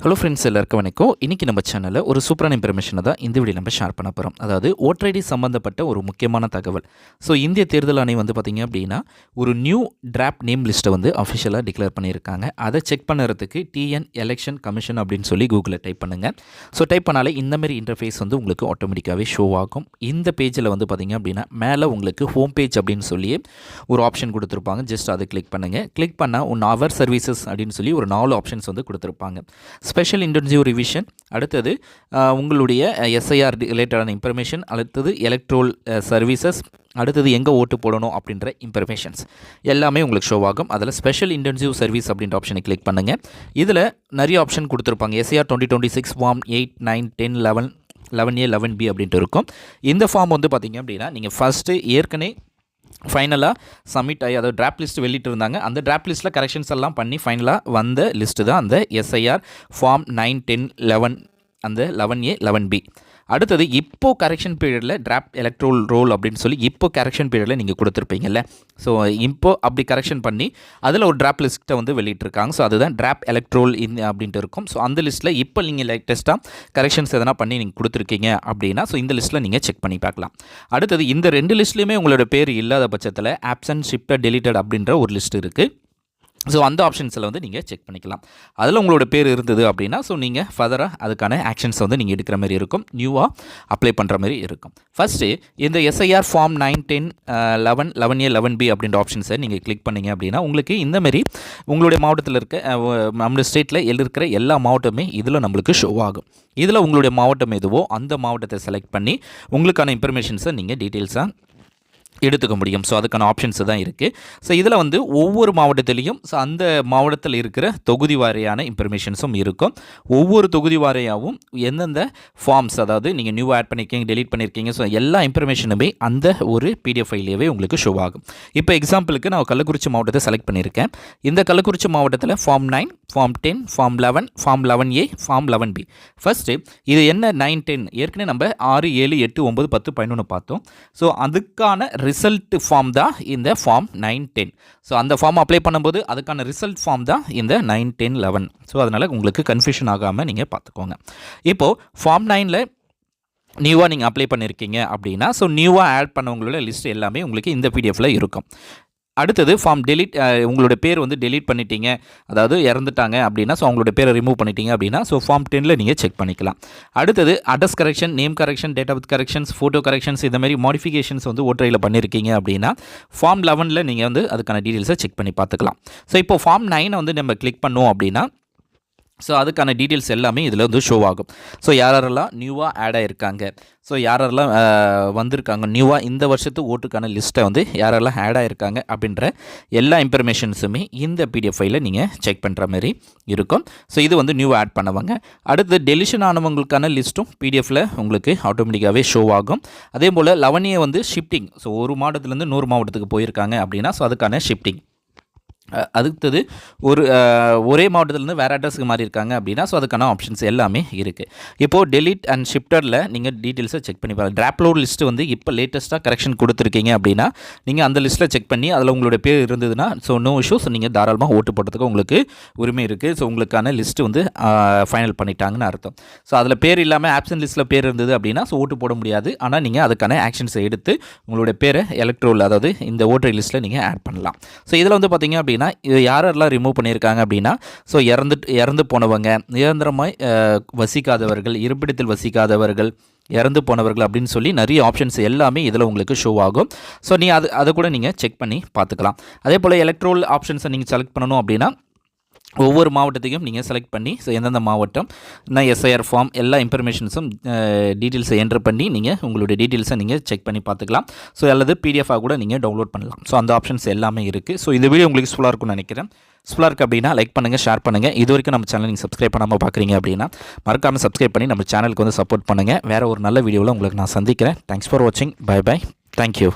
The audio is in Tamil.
ஹலோ ஃப்ரெண்ட்ஸ் எல்லாருக்கும் வணக்கம். இன்றைக்கி நம்ம சேனலில் ஒரு சூப்பரான இன்ஃபர்மேஷனை தான் இந்த வீடியோ நம்ம ஷேர் பண்ண போகிறோம் அதாவது ஓட்டர் ஐடி சம்மந்தப்பட்ட ஒரு முக்கியமான தகவல். ஸோ இந்திய தேர்தல் ஆணையம் வந்து பார்த்திங்க அப்படின்னா ஒரு நியூ டிராப்ட் நேம் லிஸ்ட்டை வந்து அஃபிஷியலாக டிக்ளேர் பண்ணியிருக்காங்க. அதை செக் பண்ணுறதுக்கு டிஎன் எலெக்ஷன் கமிஷன் அப்படின்னு சொல்லி கூகுளில் டைப் பண்ணுங்கள் ஸோ டைப் பண்ணாலே இந்தமாரி இன்டர்ஃபேஸ் வந்து உங்களுக்கு ஆட்டோமேட்டிக்காகவே ஷோ ஆகும். இந்த பேஜில் வந்து பார்த்திங்க அப்படின்னா மேலே உங்களுக்கு ஹோம் பேஜ் அப்படின்னு சொல்லி ஒரு ஆப்ஷன் கொடுத்துருப்பாங்க. ஜஸ்ட் அதை கிளிக் பண்ணுங்கள் கிளிக் பண்ணால் ஒன் அவர் சர்வீசஸ் அப்படின்னு சொல்லி ஒரு நாலு ஆப்ஷன்ஸ் வந்து கொடுத்துருப்பாங்க. ஸ்பெஷல் இன்டென்சிவ் ரிவிஷன் அடுத்தது உங்களுடைய எஸ்ஐஆர் ரிலேட்டடான இன்ஃபர்மேஷன் அடுத்தது எலக்ட்ரோல் சர்வீசஸ் அடுத்தது எங்கே ஓட்டு போடணும் அப்படின்ற இன்ஃபர்மேஷன்ஸ் எல்லாமே உங்களுக்கு ஷோ ஆகும். அதில் ஸ்பெஷல் இன்டென்சிவ் சர்வீஸ் அப்படின்ற ஆப்ஷனை கிளிக் பண்ணுங்கள் இதில் நிறைய ஆப்ஷன் கொடுத்துருப்பாங்க. SIR twenty twenty six form eight nine ten eleven eleven A eleven B அப்படின்ட்டு இருக்கும். இந்த ஃபார்ம் வந்து பார்த்திங்க அப்படின்னா நீங்கள் ஃபஸ்ட்டு ஏற்கனவே ஃபைனலாக சப்மிட் ஆகி அதாவது ட்ராப் லிஸ்ட் வெளியிட்டு இருந்தாங்க. அந்த ட்ராப் லிஸ்ட்டில் கரெக்ஷன்ஸ் எல்லாம் பண்ணி ஃபைனலாக வந்த லிஸ்ட்டு தான் அந்த SIR form nine ten eleven அந்த லெவன் ஏ லெவன் பி அடுத்தது இப்போ கரெக்ஷன் பீரியடில் டிராப் எலக்ட்ரோல் ரோல் அப்படின்னு சொல்லி இப்போ கரெக்ஷன் பீரியடில் நீங்கள் கொடுத்துருப்பீங்கல்ல. ஸோ இப்போ அப்படி கரெக்ஷன் பண்ணி அதில் ஒரு டிராப் லிஸ்ட்டை வந்து வெளியிட்டிருக்காங்க. ஸோ அதுதான் டிராப் எலக்ட்ரோல் இன் அப்படின்ட்டு இருக்கும். ஸோ அந்த லிஸ்ட்டில் இப்போ நீங்கள் லேட்டஸ்ட்டாக கரெக்ஷன்ஸ் எதனா பண்ணி நீங்கள் கொடுத்துருக்கீங்க அப்படின்னா ஸோ இந்த லிஸ்ட்டில் நீங்கள் செக் பண்ணி பார்க்கலாம். அடுத்தது இந்த ரெண்டு லிஸ்ட்லேயுமே உங்களோட பேர் இல்லாத பட்சத்தில் ஆப்சன்ட் ஷிஃப்டட் டெலிட்டட் அப்படின்ற ஒரு லிஸ்ட் இருக்குது ஸோ அந்த ஆப்ஷன்ஸில் வந்து நீங்கள் செக் பண்ணிக்கலாம். அதில் உங்களோட பேர் இருந்தது அப்படின்னா ஸோ நீங்கள் ஃபர்தராக அதுக்கான ஆக்ஷன்ஸ் வந்து நீங்கள் எடுக்கிற மாதிரி இருக்கும். நியூவாக அப்ளை பண்ணுற மாதிரி இருக்கும். ஃபஸ்ட்டு இந்த SIR form nine ten eleven eleven A eleven B அப்படின்ற ஆப்ஷன்ஸை நீங்கள் கிளிக் பண்ணீங்க அப்படின்னா உங்களுக்கு இந்த மாதிரி உங்களுடைய மாவட்டத்தில் இருக்க நம்மளுடைய நம்ம ஸ்டேட்டில் இருக்கிற எல்லா மாவட்டமே இதில் நம்மளுக்கு ஷோ ஆகும். இதில் உங்களுடைய மாவட்டம் எதுவோ அந்த மாவட்டத்தை செலக்ட் பண்ணி உங்களுக்கான இன்ஃபர்மேஷன்ஸை நீங்கள் டீட்டெயில்ஸாக எடுத்துக்க முடியும். ஸோ அதுக்கான ஆப்ஷன்ஸ் தான் இருக்குது ஸோ இதில் வந்து ஒவ்வொரு மாவட்டத்திலையும் ஸோ அந்த மாவட்டத்தில் இருக்கிற தொகுதி வாரியான இன்ஃபர்மேஷன்ஸும் இருக்கும். ஒவ்வொரு தொகுதி வாரியாகவும் எந்தெந்த ஃபார்ம்ஸ் அதாவது நீங்கள் நியூ ஆட் பண்ணியிருக்கீங்க டெலீட் பண்ணியிருக்கீங்க ஸோ எல்லா இன்ஃபர்மேஷனுமே அந்த ஒரு பிடிஎஃப் ஃபைலேயே உங்களுக்கு ஷோ ஆகும். இப்போ எக்ஸாம்பிளுக்கு நான் கள்ளக்குறிச்சி மாவட்டத்தை செலக்ட் பண்ணியிருக்கேன் இந்த கள்ளக்குறிச்சி மாவட்டத்தில் form nine form ten form eleven form eleven A form eleven B first இது என்ன நைன் டென் ஏற்கனவே நம்ம ஆறு ஏழு எட்டு ஒம்பது பத்து பதினொன்று பார்த்தோம். ஸோ அதுக்கான ரிசல்ட் ஃபார்ம் தான் இந்த ஃபார்ம் நைன் டென் ஸோ அந்த ஃபார்ம் அப்ளை பண்ணும்போது அதுக்கான ரிசல்ட் ஃபார்ம் தான் இந்த நைன் டென் லெவன் ஸோ அதனால் உங்களுக்கு கன்ஃபியூஷன் ஆகாமல் நீங்கள் பார்த்துக்கோங்க. இப்போது ஃபார்ம் நைனில் நியூவாக நீங்கள் அப்ளை பண்ணியிருக்கீங்க அப்படின்னா ஸோ நியூவாக ஆட் பண்ணவங்களோட லிஸ்ட் எல்லாமே உங்களுக்கு இந்த பிடிஎஃப்ல இருக்கும். அடுத்தது ஃபார்ம் டெலிட் உங்களுடைய பேர் வந்து டெலீட் பண்ணிட்டீங்க. அதாவது இறந்துட்டாங்க அப்படின்னா ஸோ அவங்களோட பேரை ரிமூவ் பண்ணிட்டீங்க அப்படின்னா ஸோ ஃபார்ம் டெனில் நீங்கள் செக் பண்ணிக்கலாம். அடுத்தது address correction name correction date of corrections photo corrections இந்த மாதிரி மாடிஃபிகேஷன்ஸ் வந்து ஓட்டரையில் பண்ணியிருக்கீங்க அப்படின்னா ஃபார்ம் லெவனில் நீங்கள் வந்து அதுக்கான டீட்டெயில்ஸை செக் பண்ணி பார்த்துக்கலாம். ஸோ இப்போ ஃபார்ம் நைனை வந்து நம்ம கிளிக் பண்ணோம் அப்படின்னா ஸோ அதுக்கான டீட்டெயில்ஸ் எல்லாமே இதில் வந்து ஷோ ஆகும். ஸோ யாரெல்லாம் நியூவாக ஆட் ஆகிருக்காங்க ஸோ யாரெல்லாம் வந்திருக்காங்க? நியூவாக இந்த வருஷத்து ஓட்டுக்கான லிஸ்ட்டை வந்து யாரெல்லாம் ஆட் ஆகிருக்காங்க அப்படின்ற எல்லா இன்ஃபர்மேஷன்ஸுமே இந்த பிடிஎஃப் ஃபைலில் நீங்கள் செக் பண்ணுற மாதிரி இருக்கும். ஸோ இது வந்து நியூவாக ஆட் பண்ணுவாங்க. அடுத்து டெலிஷன் ஆனவங்களுக்கான லிஸ்ட்டும் பிடிஎஃப்பில் உங்களுக்கு ஆட்டோமேட்டிக்காகவே ஷோ ஆகும். அதே போல் லவனியை வந்து ஷிஃப்டிங் ஸோ ஒரு மாவட்டத்துலேருந்து நூறு மாவட்டத்துக்கு போயிருக்காங்க அப்படின்னா ஸோ அதுக்கான ஷிஃப்டிங் அடுத்தது ஒரு ஒரே மாவட்டத்திலேருந்து வேறு அட்ரஸுக்கு மாறி இருக்காங்க அப்படின்னா ஸோ அதுக்கான ஆப்ஷன்ஸ் எல்லாமே இருக்குது இப்போது டெலிட் அண்ட் ஷிஃப்டரில் நீங்கள் டீட்டெயில்ஸை செக் பண்ணி பாருங்கள் ட்ராப்லோட் லிஸ்ட்டு வந்து இப்போ லேட்டஸ்ட்டாக கரெக்ஷன் கொடுத்துருக்கீங்க அப்படின்னா நீங்கள் அந்த லிஸ்ட்டில் செக் பண்ணி அதில் உங்களுடைய பேர் இருந்ததுன்னா ஸோ நோ இஷ்யூஸ் நீங்கள் தாராளமாக ஓட்டு போடுறதுக்கு உங்களுக்கு உரிமை இருக்குது ஸோ உங்களுக்கான லிஸ்ட்டு வந்து ஃபைனல் பண்ணிட்டாங்கன்னு அர்த்தம். ஸோ அதில் பேர் இல்லாமல் ஆப்ஷன் லிஸ்ட்டில் பேர் இருந்தது அப்படின்னா ஸோ ஓட்டு போட முடியாது. ஆனால் நீங்கள் அதுக்கான ஆக்ஷன்ஸை எடுத்து உங்களுடைய பேரை எலக்ட்ரோல் அதாவது இந்த ஓட்டர் லிஸ்ட்டில் நீங்கள் ஆட் பண்ணலாம். ஸோ இதில் வந்து பார்த்தீங்க அப்படின்னா இது யாரெல்லாம் ரிமூவ் பண்ணியிருக்காங்க அப்படின்னா ஸோ இறந்து இறந்து போனவங்க நிரந்தரமாய் வசிக்காதவர்கள் இருப்பிடத்தில் வசிக்காதவர்கள் இறந்து போனவர்கள் அப்படின்னு சொல்லி நிறைய ஆப்ஷன்ஸ் எல்லாமே இதில் உங்களுக்கு ஷோ ஆகும். ஸோ நீ அது அதை கூட நீங்கள் செக் பண்ணி பார்த்துக்கலாம். அதே போல் எலக்ட்ரோல் ஆப்ஷன்ஸை நீங்கள் செலக்ட் பண்ணணும் அப்படின்னா ஒவ்வொரு மாவட்டத்தையும் நீங்கள் செலக்ட் பண்ணி ஸோ எந்தெந்த மாவட்டம் நான் எஸ்ஐஆர் ஃபார்ம் எல்லா இன்ஃபர்மேஷன்ஸும் டீட்டெயில்ஸை என்ட்ரு பண்ணி நீங்கள் உங்களுடைய டீட்டெயில்ஸை நீங்கள் செக் பண்ணி பார்த்துக்கலாம். ஸோ அல்லது பிடிஎஃபாக கூட நீங்கள் டவுன்லோட் பண்ணலாம். ஸோ அந்த ஆப்ஷன்ஸ் எல்லாமே இருக்குது ஸோ இந்த வீடியோ உங்களுக்கு யூஸ்ஃபுல்லாக இருக்கும்னு நினைக்கிறேன். யூஸ்ஃபுல்லாக இருக்குது அப்படின்னா லைக் பண்ணுங்கள் ஷேர் பண்ணுங்கள் இது வரைக்கும் நம்ம சேனல் நீங்கள் சப்ஸ்கிரைப் பண்ணாமல் பார்க்குறீங்க அப்படின்னா மறக்காமல் சப்ஸ்கிரைப் பண்ணி நம்ம சேனலுக்கு வந்து சப்போர்ட் பண்ணுங்கள் வேறு ஒரு நல்ல வீடியோவில் உங்களுக்கு நான் சந்திக்கிறேன். தேங்க்ஸ் ஃபார் வாட்சிங் பை பை தேங்க்யூ